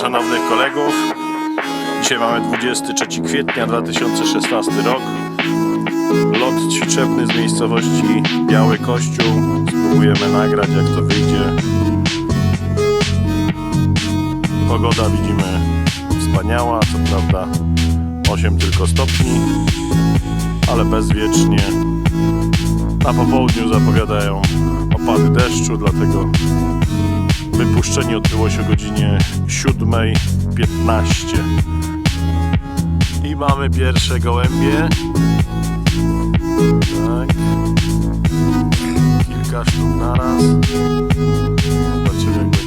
szanownych kolegów. Dzisiaj mamy 23 kwietnia 2016 rok. Lot ćwiczebny z miejscowości Biały Kościół. Spróbujemy nagrać jak to wyjdzie. Pogoda widzimy wspaniała, co prawda 8 tylko stopni, ale bezwiecznie. Na popołudniu zapowiadają opady deszczu, dlatego Wypuszczenie odbyło się o godzinie 7.15. I mamy pierwsze gołębie. Tak. Kilka sztuk naraz. Zobaczymy jak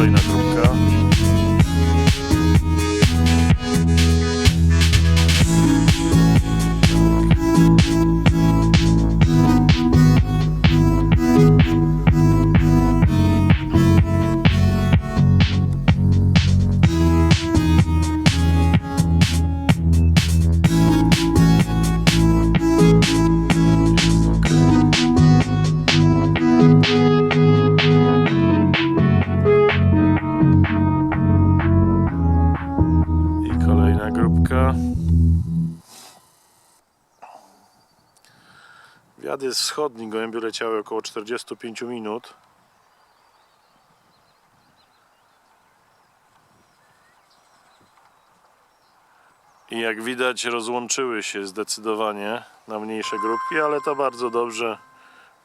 widzimy kolejna grupka. Kolejna grupka. Wiatr jest wschodni, gołębie leciały około 45 minut. I jak widać rozłączyły się zdecydowanie na mniejsze grupki, ale to bardzo dobrze,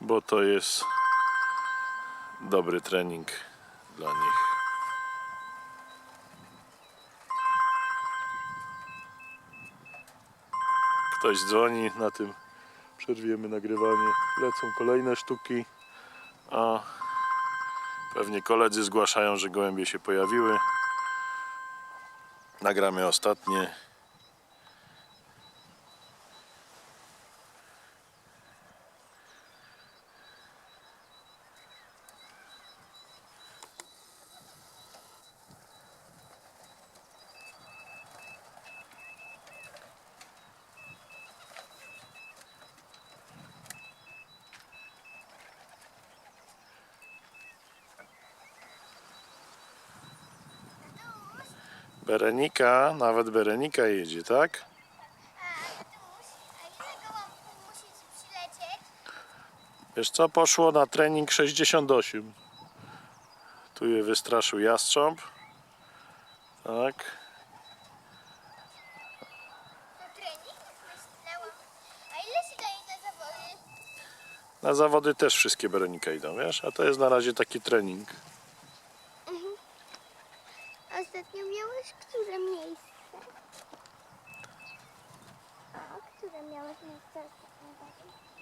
bo to jest dobry trening dla nich. Ktoś dzwoni, na tym przerwiemy nagrywanie. Lecą kolejne sztuki, a pewnie koledzy zgłaszają, że gołębie się pojawiły. Nagramy ostatnie. Berenika, nawet Berenika jedzie, tak? Wiesz co, poszło na trening 68. Tu je wystraszył jastrząb. Tak. Na zawody też wszystkie Berenika idą, wiesz? A to jest na razie taki trening. Ostatnio miałeś które miejsce? A które miałeś miejsce ostatnio?